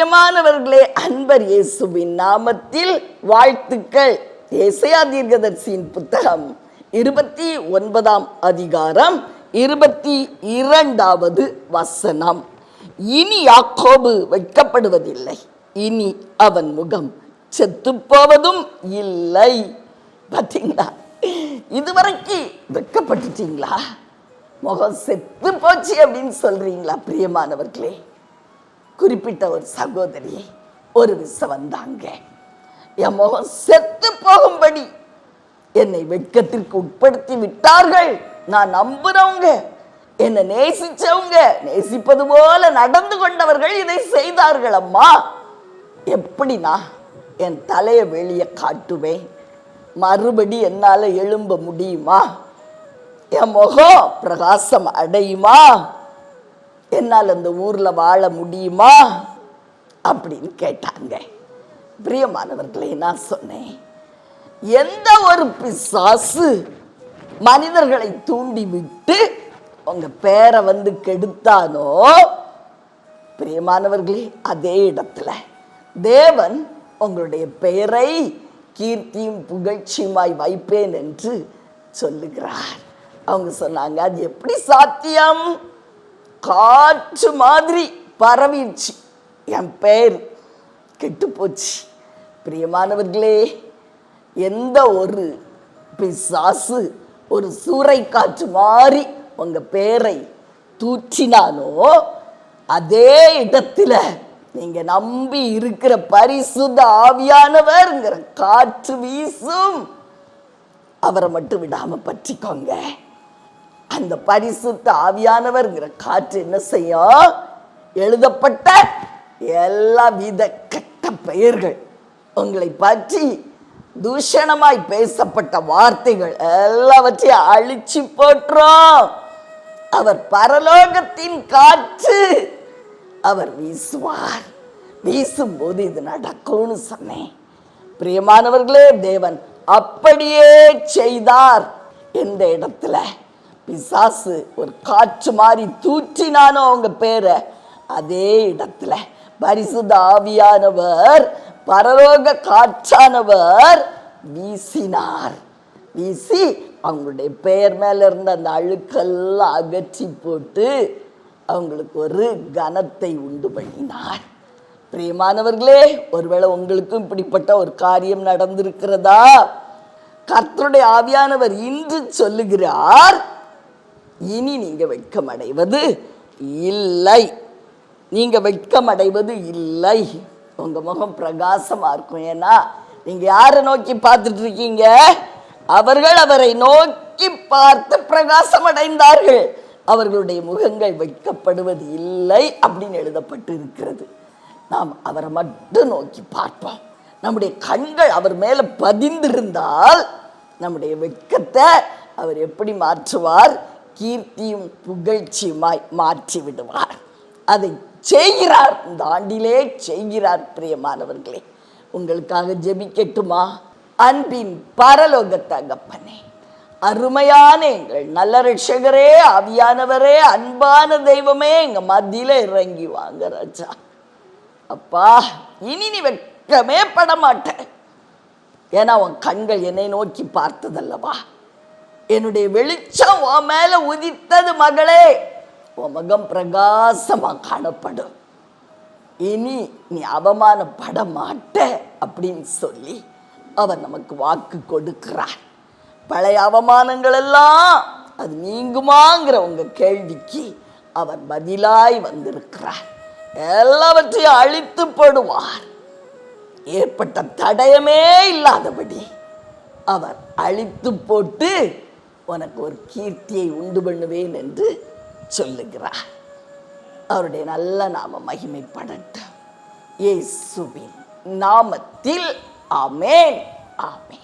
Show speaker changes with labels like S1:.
S1: பிரியமானவர்களே அன்பர் இயேசுவின் நாமத்தில் வாழ்த்துக்கள். ஏசையா தீர்க்கதர்சியின் புத்தகம் இருபத்தி ஒன்பதாம் அதிகாரம் இருபத்தி இரண்டாவது வசனம். இனி யாக்கோபு வைக்கப்படுவதில்லை. இனி அவன் முகம் செத்து போவதும் இல்லை. பார்த்தீங்களா இதுவரைக்கு வெட்கப்பட்டுட்டீங்களா முகம் செத்து போச்சு அப்படின்னு சொல்றீங்களா பிரியமானவர்களே? குறிப்பிட்ட ஒரு சகோதரி ஒரு விச வந்தாங்க. என் முகம் செத்து போகும்படி என்னை வெட்கத்திற்கு உட்படுத்தி விட்டார்கள். நான் நம்புறவங்க என்னை நேசிச்சவங்க நேசிப்பது போல நடந்து கொண்டவர்கள் இதை செய்தார்கள் அம்மா. எப்படி நான் என் தலையை வெளியே காட்டுவேன்? மறுபடி என்னால் எழும்ப முடியுமா? என் முகம் பிரகாசம் அடையுமா? என்னால் அந்த ஊரில் வாழ முடியுமா? அப்படின்னு கேட்டாங்க. பிரியமானவர்களை நான் சொன்னேன். எந்த ஒரு பிசாசு மனிதர்களை தூண்டி விட்டு உங்க பேரை வந்து கெடுத்தானோ? பிரியமானவர்களே அதே இடத்துல தேவன் உங்களுடைய பெயரை கீர்த்தியும் புகழ்ச்சியுமாய் வைப்பேன் என்று சொல்லுகிறார். அவங்க சொன்னாங்க அது எப்படி சாத்தியம்? காற்று மாதிரி பரவிடுச்சு. என் பெயர் கெட்டு போச்சு பிரியமானவர்களே எந்த ஒரு பிசாசு ஒரு சூறை காற்று மாதிரி உங்கள் பேரை தூற்றினானோ அதே இடத்துல நீங்கள் நம்பி இருக்கிற பரிசுத்த ஆவியானவர்ங்கிற காற்று வீசும். அவரை மட்டும் விடாமல் பற்றிக்கோங்க. அந்த பரிசுத்த ஆவியானவர்ங்கிற காற்று என்ன செய்யும்? எழுதப்பட்ட எல்லா வித கெட்ட பெயர்கள் உங்களை பற்றி தூஷணமாய் பேசப்பட்ட வார்த்தைகள் எல்லாவற்றையும் அழிச்சு போற்றோம். அவர் பரலோகத்தின் காற்று அவர் வீசுவார். வீசும்போது இது நடக்கும்னு சொன்னேன். பிரியமானவர்களே தேவன் அப்படியே செய்தார். எந்த இடத்துல? பிசாசு ஒரு காற்று மாதிரி தூற்றினானோ அவங்க பேரை? அதே இடத்துல பரிசுத ஆவியானவர் பரலோக காற்றானவர் வீசினார். வீசி அவங்களுடைய பெயர் மேல இருந்த அந்த அழுக்கெல்லாம் அகற்றி போட்டு அவங்களுக்கு ஒரு கனத்தை உண்டு பண்ணினார். பிரியமானவர்களே ஒருவேளை உங்களுக்கும் இப்படிப்பட்ட ஒரு காரியம் நடந்திருக்கிறதா? கர்த்தருடைய ஆவியானவர் இன்று சொல்லுகிறார் இனி நீங்க வெட்கமடைவது இல்லை. நீங்க வெட்கமடைவது இல்லை. உங்க முகம் பிரகாசமா இருக்கும். ஏன்னா நீங்க யாரை நோக்கி பார்த்துட்டு இருக்கீங்க அவர்கள் அவரை நோக்கி பார்த்து பிரகாசம் அடைந்தார்கள் அவர்களுடைய முகங்கள் வைக்கப்படுவது இல்லை அப்படின்னு எழுதப்பட்டு இருக்கிறது நாம் அவரை மட்டும் நோக்கி பார்ப்போம். நம்முடைய கண்கள் அவர் மேல பதிந்திருந்தால் நம்முடைய வெட்கத்தை அவர் எப்படி மாற்றுவார்? கீர்த்தியும் புகழ்ச்சியுமாய் மாற்றி விடுவார் அதை செய்கிறார். இந்த ஆண்டிலே செய்கிறார் பிரியமானவர்களே. உங்களுக்காக ஜெபிக்கட்டுமா? அன்பின் பரலோக தகப்பனே அருமையான எங்கள் நல்ல ரட்சகரே ஆவியானவரே அன்பான தெய்வமே எங்க மத்தியில இறங்கி வாங்க ராஜா. அப்பா இனி நீ வெட்கமே பட மாட்டேன் ஏன்னா உன் கண்கள் என்னை நோக்கி பார்த்ததல்லவா? என்னுடைய வெளிச்சம் உன் மேல உதித்தது மகளே. உன் முகம் பிரகாசமா காணப்படும். இனி நீ அவமானப்பட மாட்ட அப்படின்னு சொல்லி அவர் நமக்கு வாக்கு கொடுக்கிறார் பழைய அவமானங்கள் எல்லாம் அது நீங்குமாங்கிற உங்க கேள்விக்கு அவர் பதிலாய் வந்திருக்கிறார் எல்லாவற்றையும் அழித்து போடுவார். ஏற்பட்ட தடயமே இல்லாதபடி அவர் அழித்து போட்டு உனக்கு ஒரு கீர்த்தியை உண்டு பண்ணுவேன் என்று சொல்லுகிறார். அவருடைய நல்ல நாம மகிமைப்படட்டும். இயேசுவின் நாமத்தில் ஆமேன். ஆமேன்.